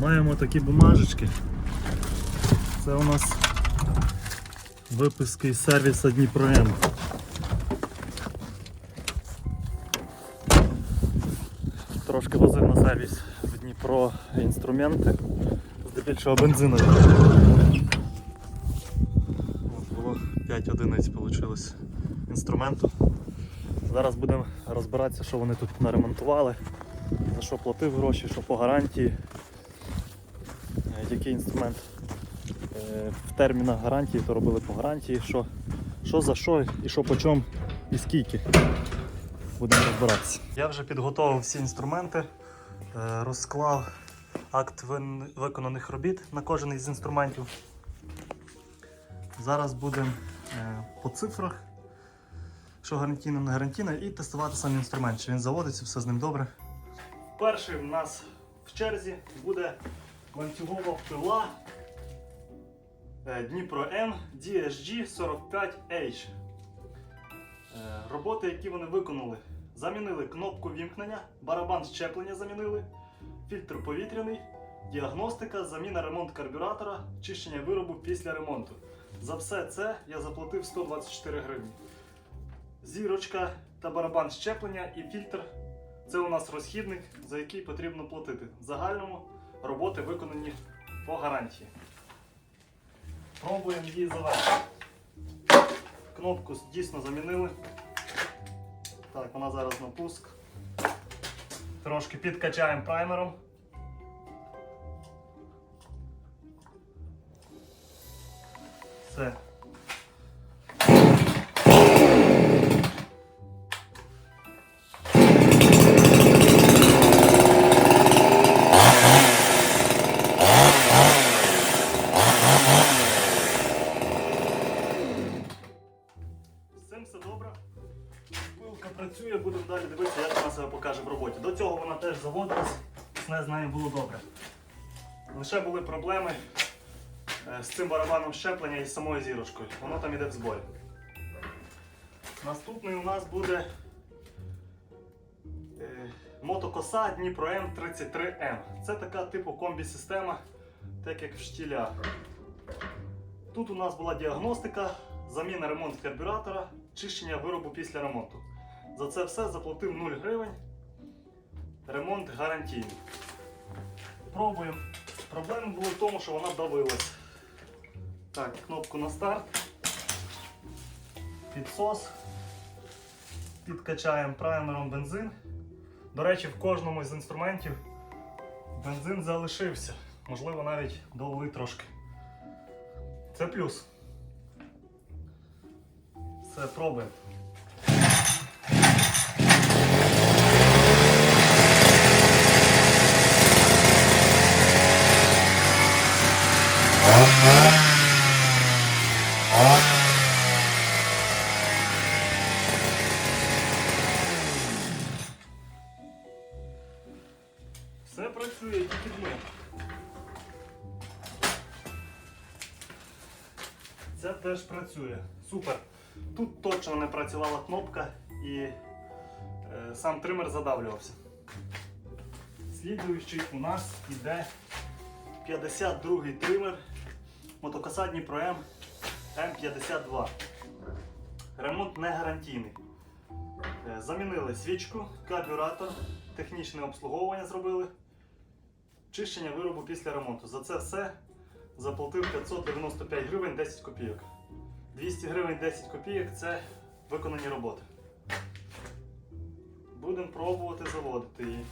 Маємо такі бумажечки. Це у нас виписки із сервіса Дніпром. Трошки возив на сервіс в Дніпро інструменти, здебільшого бензинові. От Було 5 одиниць вийшло інструменту. Зараз будемо розбиратися, що вони тут наремонтували, за що платив гроші, що по гарантії, який інструмент е, в термінах гарантії, то робили по гарантії, що, що за що і що по чому і скільки. Будемо розбиратися. Я вже підготував всі інструменти, е, розклав акт виконаних робіт на кожен із інструментів. Зараз будемо е, по цифрах що гарантійно, не гарантійно, і тестувати сам інструмент, чи він заводиться, все з ним добре. Перший в нас в черзі буде ланцюгова пила е, Дніпро М DSG 45H. Е, Роботи, які вони виконали, замінили кнопку вімкнення, барабан щеплення замінили, фільтр повітряний, діагностика, заміна ремонт карбюратора, чищення виробу після ремонту. За все це я заплатив 124 гривні. Зірочка та барабан щеплення і фільтр це у нас розхідник, за який потрібно платити. В загальному роботи виконані по гарантії. Пробуємо її завершити. Кнопку дійсно замінили. Так, вона зараз на пуск. Трошки підкачаємо праймером. Все. Лише були проблеми е, з цим барабаном щеплення і самою зірочкою. Воно там іде в зборі. Наступний у нас буде е, мотокоса Дніпро М33М. Це така типу комбі-система, так як в штілях. Тут у нас була діагностика, заміна ремонт карбюратора, чищення виробу після ремонту. За це все заплатив 0 гривень. Ремонт гарантійний. Пробуємо. Проблема була в тому, що вона давилась. Так, кнопку на старт. Підсос. Підкачаємо праймером бензин. До речі, в кожному з інструментів бензин залишився. Можливо, навіть долили трошки. Це плюс. Все, пробуємо. Це теж працює. Супер. Тут точно не працювала кнопка і е, сам тример задавлювався. Слідуючий у нас іде 52-й тример мотокоса Дніпро М М52. Ремонт не гарантійний. Е, Замінили свічку, карбюратор, технічне обслуговування зробили, чищення виробу після ремонту. За це все заплатив 595 гривень 10 копійок. 200 гривень 10 копійок це виконані роботи. Будемо пробувати заводити її.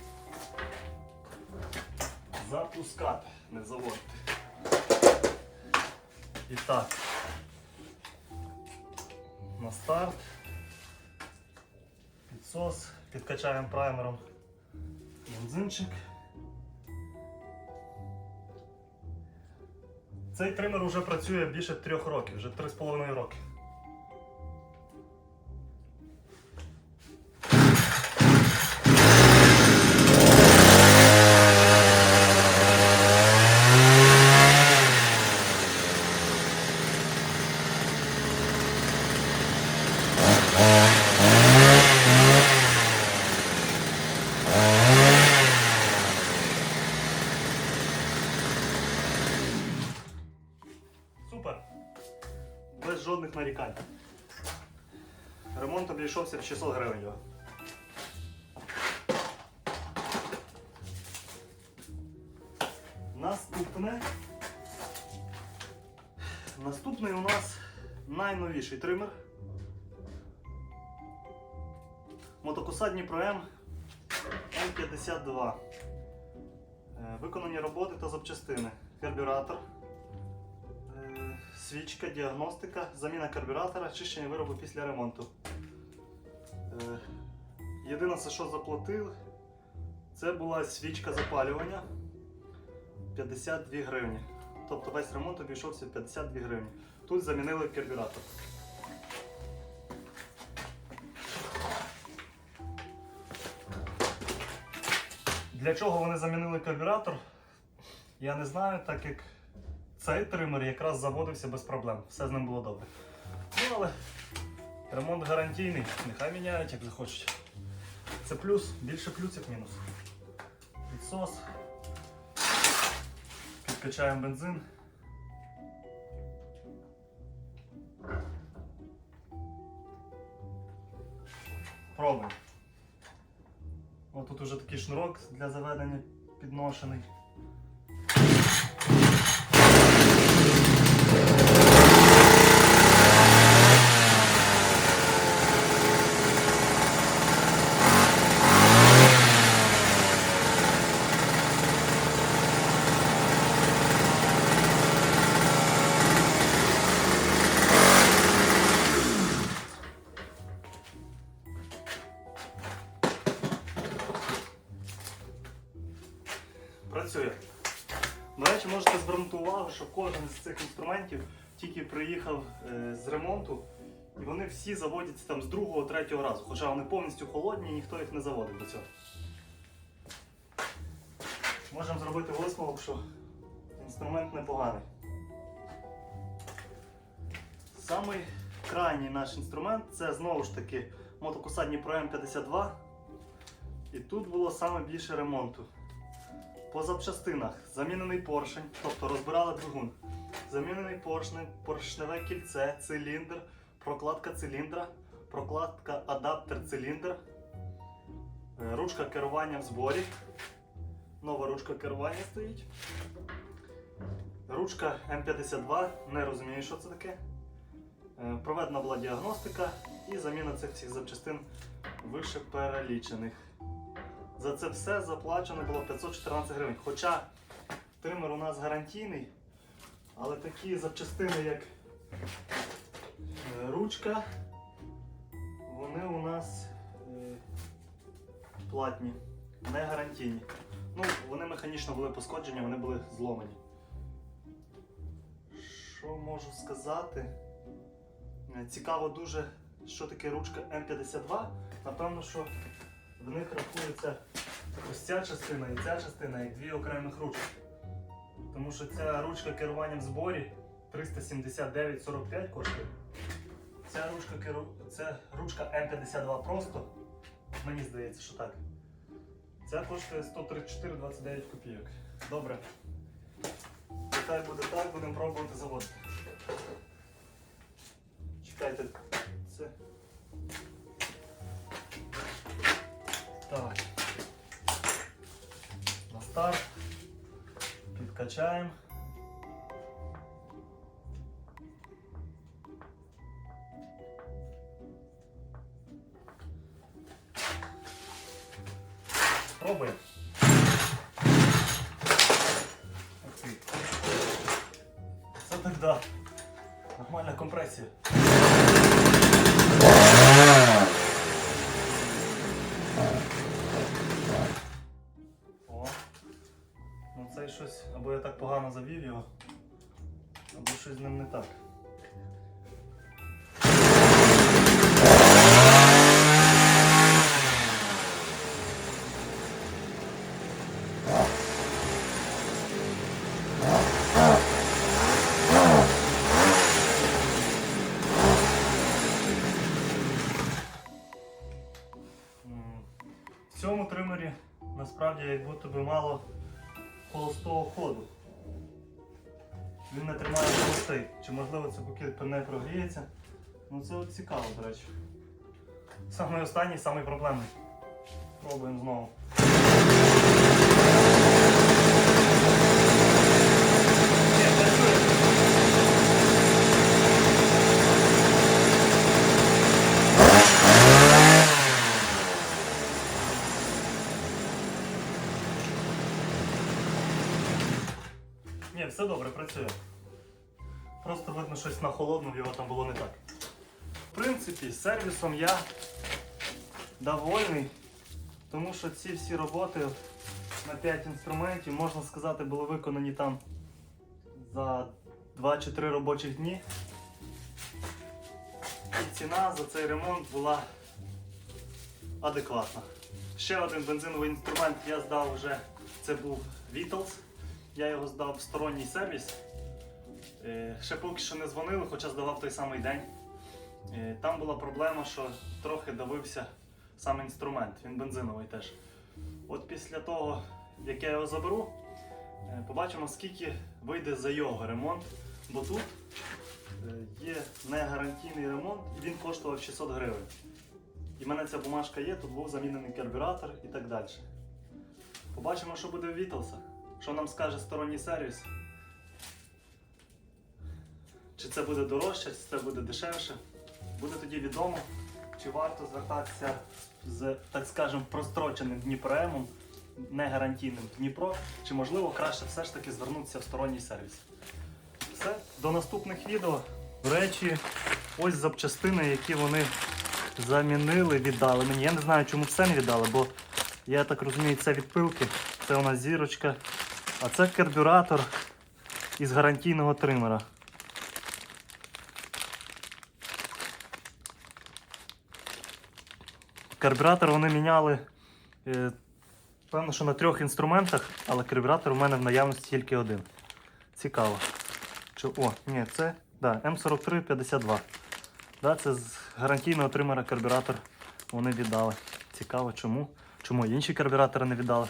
Запускати, не заводити. І так. На старт. Підсос. Підкачаємо праймером бензинчик. Цей тример вже працює більше трьох років, вже 3,5 роки. Жодних нарікань. Ремонт обійшовся в 600 гривень. Наступне. Наступний у нас найновіший тример. Мотокоса Дніпро М М52. Е, Виконані роботи та запчастини. Карбюратор, свічка, діагностика, заміна карбюратора, чищення виробу після ремонту. Е, Єдине, за що заплатив, це була свічка запалювання 52 гривні. Тобто весь ремонт обійшовся 52 гривні. Тут замінили карбюратор. Для чого вони замінили карбюратор? Я не знаю, так як цей тример якраз заводився без проблем. Все з ним було добре. Ну але ремонт гарантійний, нехай міняють, як захочуть. Це плюс, більше плюс, як мінус. Підсос. Підкачаємо бензин. Пробуємо. Ось тут уже такий шнурок для заведення підношений. До речі, можете звернути увагу, що кожен з цих інструментів тільки приїхав е, з ремонту, і вони всі заводяться там з другого, третього разу. Хоча вони повністю холодні ніхто їх не заводив до цього. Можемо зробити висновок, що інструмент непоганий. Самий крайній наш інструмент це знову ж таки мотокоса Дніпро М52. І тут було саме більше ремонту. По запчастинах замінений поршень, тобто розбирали двигун. Замінений поршень, поршневе кільце, циліндр, прокладка циліндра, прокладка адаптер циліндр, е, ручка керування в зборі. Нова ручка керування стоїть. Ручка М52, не розумію, що це таке. Е, Проведена була діагностика і заміна цих всіх запчастин вище перелічених. За це все заплачено було 514 гривень. Хоча тример у нас гарантійний, але такі запчастини, як е, ручка, вони у нас е, платні, не гарантійні. Ну, вони механічно були пошкоджені, вони були зломані. Що можу сказати? Е, Цікаво дуже, що таке ручка М52. Напевно, що в них рахується ось ця частина і ця частина як дві окремих ручки. Тому що ця ручка керування в зборі 379,45 коштує. Ця ручка керу... це ручка М52 просто. Мені здається, що так. Ця коштує 134,29 копійок. Добре. Нехай буде так, будемо пробувати заводити. Чекайте, це. Так. На старт. Підкачаємо. Погано завів його, або щось з ним не так. В цьому тримері насправді як будто би мало холостого ходу. Він не тримає холостий. Чи можливо це поки не прогріється? Ну це цікаво, до речі. Самий останній, самий проблемний. Пробуємо знову. Ні, працює. Ні, все добре, працює. Просто видно, щось на холодному його там було не так. В принципі, з сервісом я довольний, тому що ці всі роботи на 5 інструментів, можна сказати, були виконані там за 2 чи 3 робочих дні. І ціна за цей ремонт була адекватна. Ще один бензиновий інструмент я здав вже, це був Vitals. Я його здав в сторонній сервіс. Е, Ще поки що не дзвонили, хоча здавав той самий день. Е, Там була проблема, що трохи давився сам інструмент, він бензиновий теж. От після того, як я його заберу, е, побачимо, скільки вийде за його ремонт. Бо тут є негарантійний ремонт і він коштував 600 гривень. І в мене ця бумажка є, тут був замінений карбюратор і так далі. Побачимо, що буде в Віталсах. Що нам скаже сторонній сервіс? Чи це буде дорожче, чи це буде дешевше? Буде тоді відомо, чи варто звертатися з, так скажемо, простроченим Дніпроемом, не гарантійним Дніпро, чи можливо краще все ж таки звернутися в сторонній сервіс. Все, до наступних відео. До речі, ось запчастини, які вони замінили, віддали мені. Я не знаю, чому все не віддали, бо я так розумію, це відпилки. Це у нас зірочка. А це карбюратор із гарантійного тримера. Карбюратор вони міняли, е, певно, що на трьох інструментах, але карбюратор у мене в наявності тільки один. Цікаво. Чи, о, ні, це да, М4352. Да, це з гарантійного тримера карбюратор вони віддали. Цікаво, чому? Чому інші карбюратори не віддали?